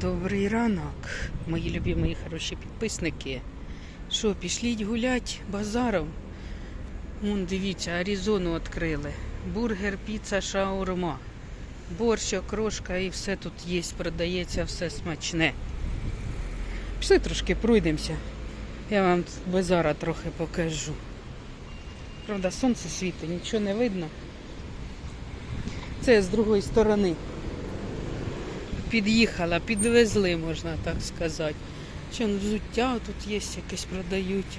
Добрий ранок, мої любі, мої хороші підписники. Що, пішліть гулять базаром? Вон, дивіться, Аризону відкрили. Бургер, піца, шаурма. Борщ, окрошка і все тут є, продається, все смачне. Пішли трошки пройдемося. Я вам базара трохи покажу. Правда, сонце світить, нічого не видно. Це з другої сторони під'їхала, підвезли, можна так сказати. Ще ну, взуття тут є, якесь продають.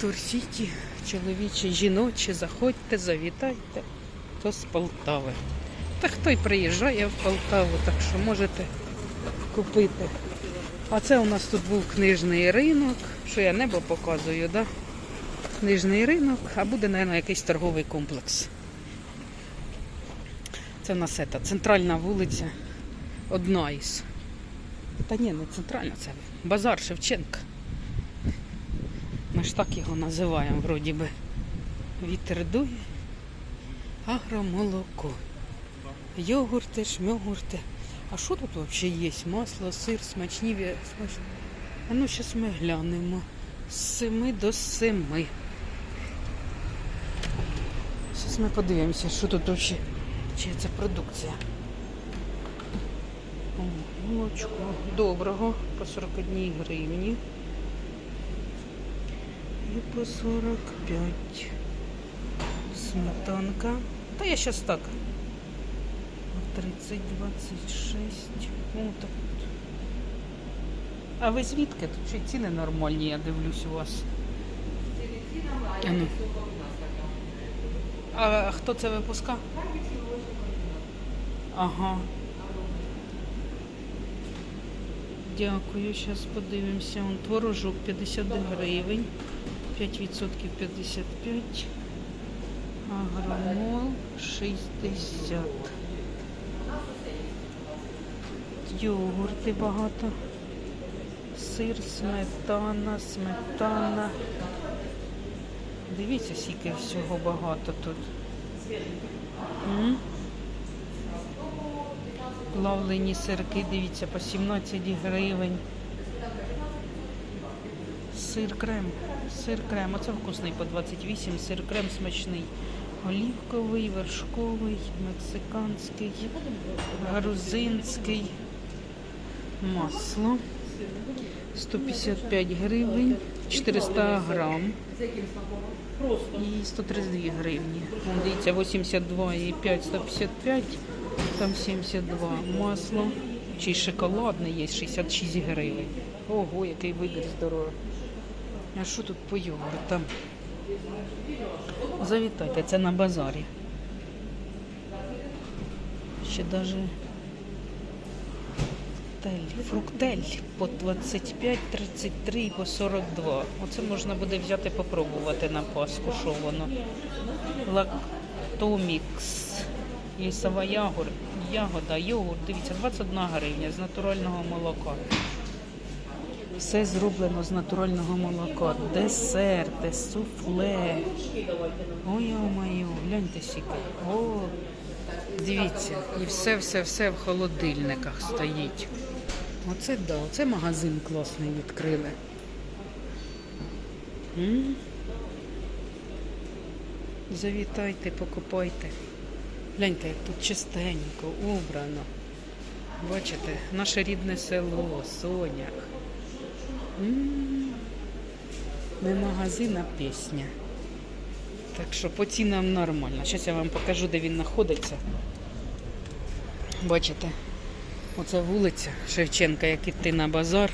Турсіті, чоловічі, жіночі, заходьте, завітайте. То з Полтави. Та хто й приїжджає в Полтаву, так що можете купити. А це у нас тут був книжний ринок, що я небо показую, да? Книжний ринок, а буде, мабуть, якийсь торговий комплекс. Це в нас ета, центральна вулиця, одна із. Та ні, не центральна, це базар Шевченка. Ми ж так його називаємо, вроді би. Вітер дує, агромолоко. Йогурти, шмьогурти. А що тут взагалі є? Масло, сир, смачні. смачні. А ну, зараз ми глянемо. З семи до семи. Зараз ми подивимося, що тут взагалі. Це продукція? Молочко. Доброго по 41 гривні. І по 45. Сметанка. Та я зараз так. 30, 26. О, так. А ви звідки? Тут ще ціни нормальні, я дивлюсь у вас. А, ну. а хто це випускав? Ага. Дякую. Зараз подивимося. Он творожок 50 гривень. 5% 55. Агромол 60. Йогурти багато. Сир, сметана, сметана. Дивіться, скільки всього багато тут. М? Плавлені сирки, дивіться, по 17 гривень. Сир крем. Сир крем. Оце вкусний по 28, сир крем смачний. Олівковий, вершковий, мексиканський, грузинський. Масло. 155 гривень, 400 грам. І 132 гривні. Дивіться, 82 і 5, 155, там 72. Масло. Чи шоколадне є, 66 гривень. Ого, який вибір здоровий. А що тут по йогуртам? Завітайте, це на базарі. Ще Фруктель, фруктель по 25, 33 і по 42. Оце можна буде взяти попробувати на Пасху, що воно. Лактомікс. Лісова ягор, ягода, йогурт. Дивіться, 21 гривня з натурального молока. Все зроблено з натурального молока. Десерти, суфле. Ой, моє, гляньте сіки. О, дивіться, і все-все-все в холодильниках стоїть. Оце да, оце магазин класний відкрили. М? Завітайте, покупайте. Гляньте, як тут чистенько, убрано. Бачите, наше рідне село, Сонях. Не магазин, а пісня. Так що по цінам нормально. Зараз я вам покажу, де він знаходиться. Бачите, оце вулиця Шевченка, як іти на базар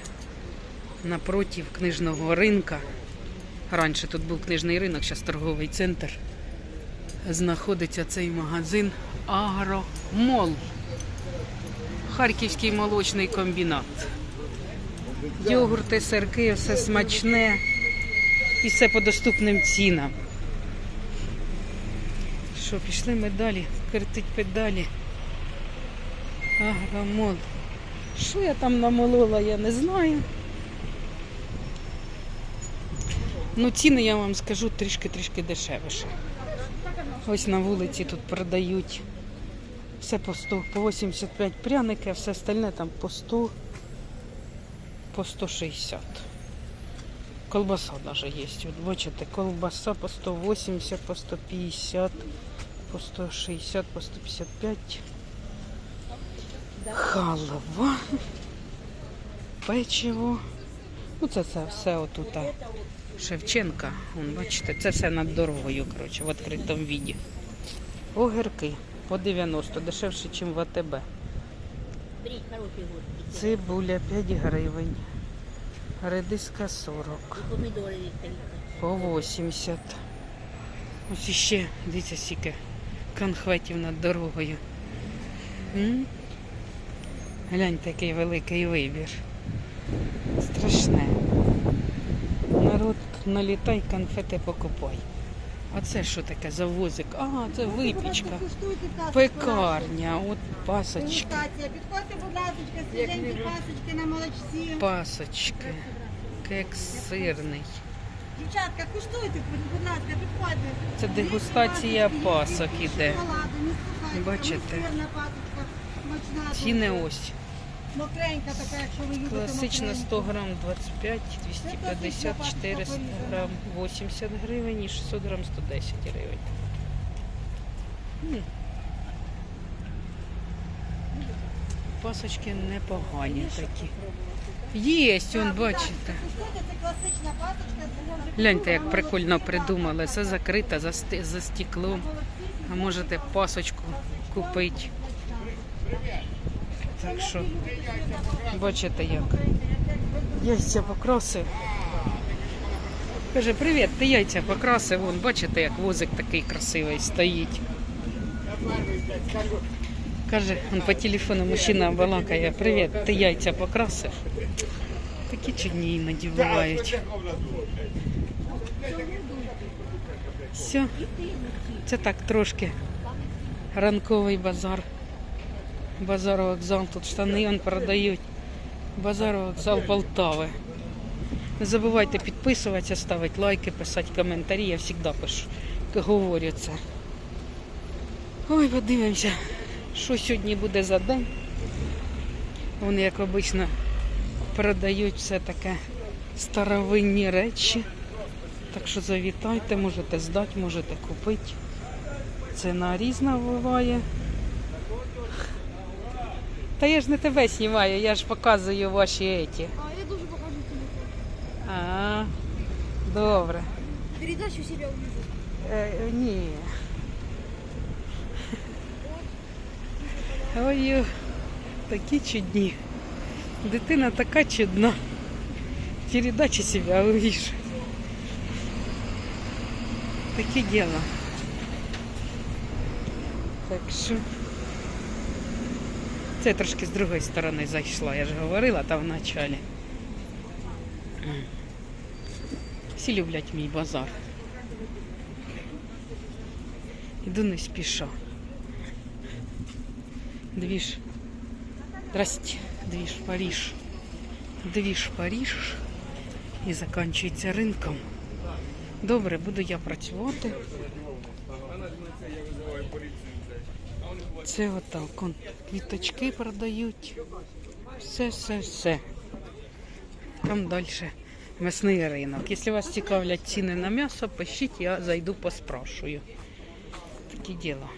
напротив книжного ринка. Раніше тут був книжний ринок, зараз торговий центр. Знаходиться цей магазин Агромол. Харківський молочний комбінат. Йогурти, сирки, все смачне і все по доступним цінам. Що, пішли ми далі, крутить педалі. Агромол. Що я там намолола, я не знаю. Ну, ціни я вам скажу трішки-трішки дешевше. Ось на вулиці тут продають Все по 100, по 85 пряники, а все остальне там по 100, по 160. Колбаса даже є. От бачите, колбаса по 180, по 150, по 160, по 155. Халва. Печиво. Ну, це, це все отут. Шевченка. Вон, бачите, це все над дорогою, коротше, в відкритому віді. Огірки по 90, дешевше, ніж в АТБ. Цибуля 5 гривень. Редиска 40. І помідори відкрийте. По 80. Ось іще, дивіться, скільки конхветів над дорогою. М? Гляньте, який великий вибір. Страшне. Народ налітай, конфети покупай. А це що таке за возик? А, це випічка. Пекарня, от пасочки, Дегустація. Підходьте, будь ласка, свіженькі пасочки на молочці. пасочки, кекс сирний. Дівчатка, куштуйте, будь ласка, підходьте. Це дегустація пасок іде. Бачите? Ціни ось. Мокренька така, якщо ви любите Класична 100 грам 25, 250, 400 грам 80 гривень і 600 грам 110 гривень. М. Пасочки непогані такі. Єсть, он, бачите. Це класична пасочка. Гляньте, як прикольно придумали. Все закрите за, сти- за стеклом. А можете пасочку купити. Так що, бачите як. Яйця покрасив. Каже, привіт, ти яйця покрасив. Вон, бачите, як возик такий красивий стоїть. Каже, он по телефону мужчина балакає, привіт, ти яйця покрасив. Такі чудні іноді. Все. Це так трошки ранковий базар. Базар вокзал. Тут штани он продають. Базар вокзал Полтави. Не забувайте підписуватися, ставити лайки, писати коментарі. Я завжди пишу, говорю це. Ой, подивимося, що сьогодні буде за день. Вони, як обично, продають все таке старовинні речі. Так що завітайте, можете здати, можете купити. Ціна різна буває. Та я ж не тебе знімаю, я ж показую ваші еті. А, я дуже похожу телефон. А, добре. Передачу себе увижу. Е, ні. Ой, такі чудні. Дитина така чудна. Передачі себе увижу. Таке діло. Так що. Це я трошки з другої сторони зайшла, я ж говорила там в началі. Всі люблять мій базар. Іду не спіша. Двіж. Здрасте. Двіж Паріж. Двіж Паріж. І закінчується ринком. Добре, буду я працювати. Це отак. Он, квіточки продають. Все, все, все. Там далі м'ясний ринок. Якщо вас цікавлять ціни на м'ясо, пишіть, я зайду поспрашую. Таке діло.